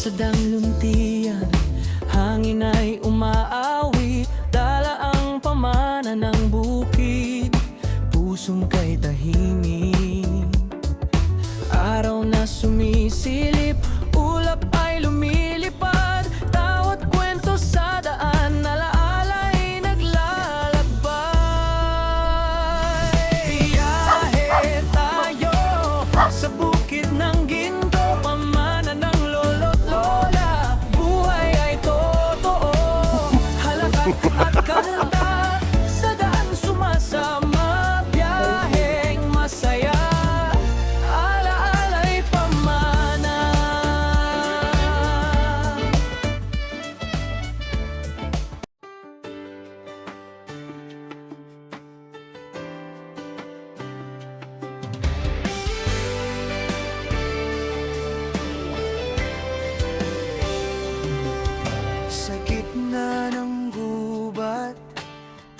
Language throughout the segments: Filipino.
sa dangluntian Hangin ay umaawit Dala ang pamana ng bukid Pusong kay tahimik. Araw na sumisilip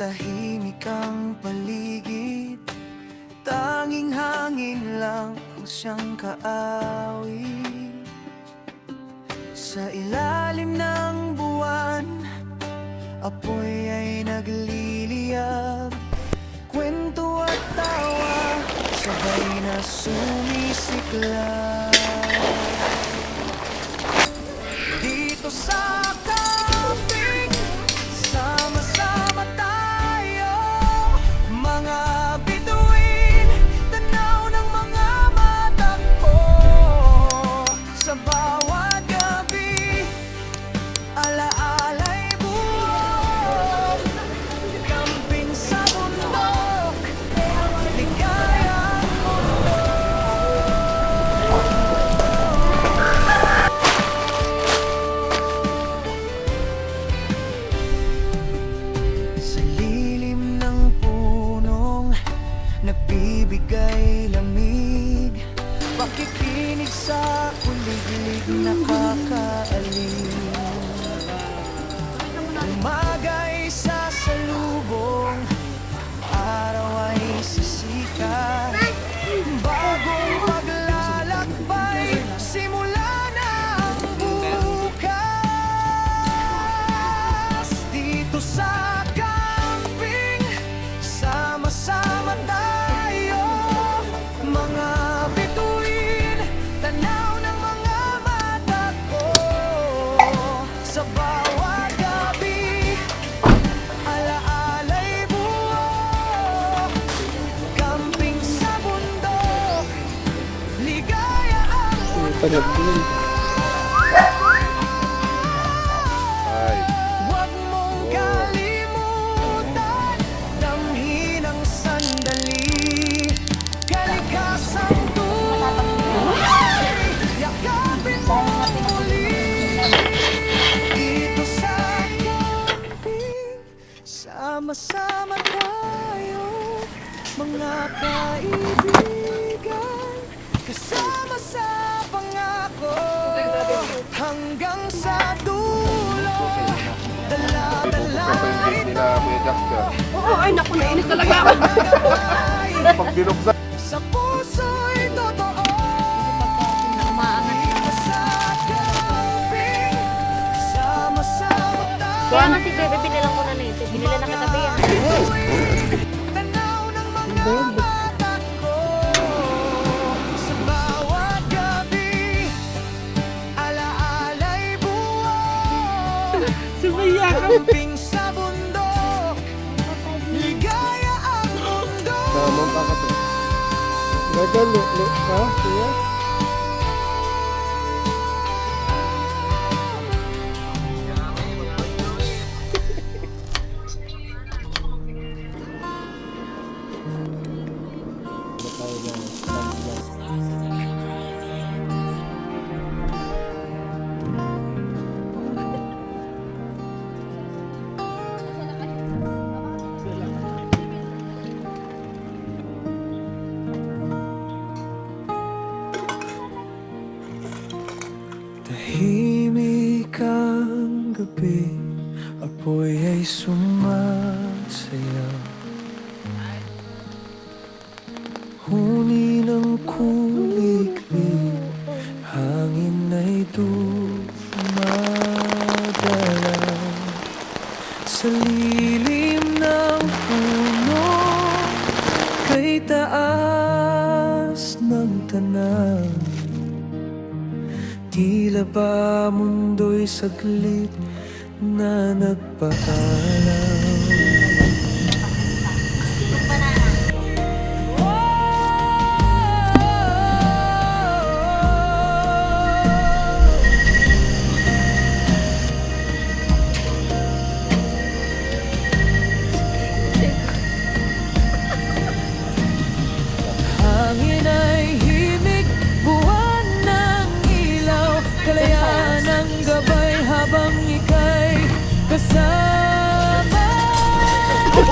Tahimik ang paligid. Tanging hangin lang ang siyang kaawit Sa ilalim ng buwan Apoy ay nagliliyab. Kwento at tawa Sabay na sumisiklab. Dito sa Nagbibigay lamig. Pakikinig sa kuliglig nakakaaling Umaga'y sasalubong Araw ay sisikat Bagong paglalakbay Simula na ang bukas. Dito sa sa camping Sama-sama tayo Mga kaibigan. Kasama ito na Kuya Jasper. Oo, ay naku, nainis talaga ako. Pag binuksan, Sa puso'y totoo Kaya nga si Bebe binilang ko na nito. Binila na katabi yan. Tanaw ng mga mata Mereka lip lip kah. Tahimik ang gabi Apoy ay sumasayaw Huni ng kuliklik Hangin ay dumadalaw Sa liyo Tila ba mundo'y saglit na nagpaalam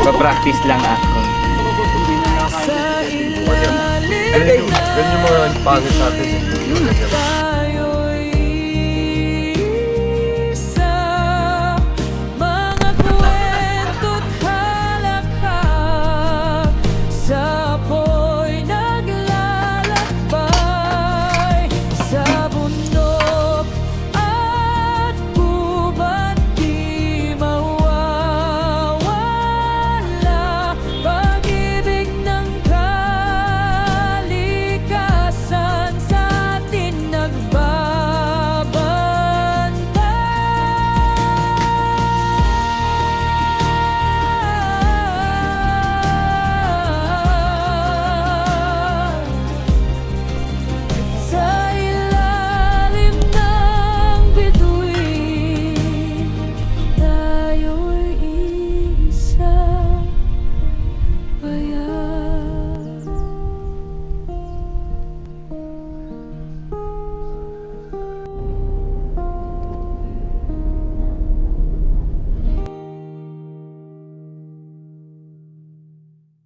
Magpa-practice lang ako. Ganyan yung, mga pangit sa atin.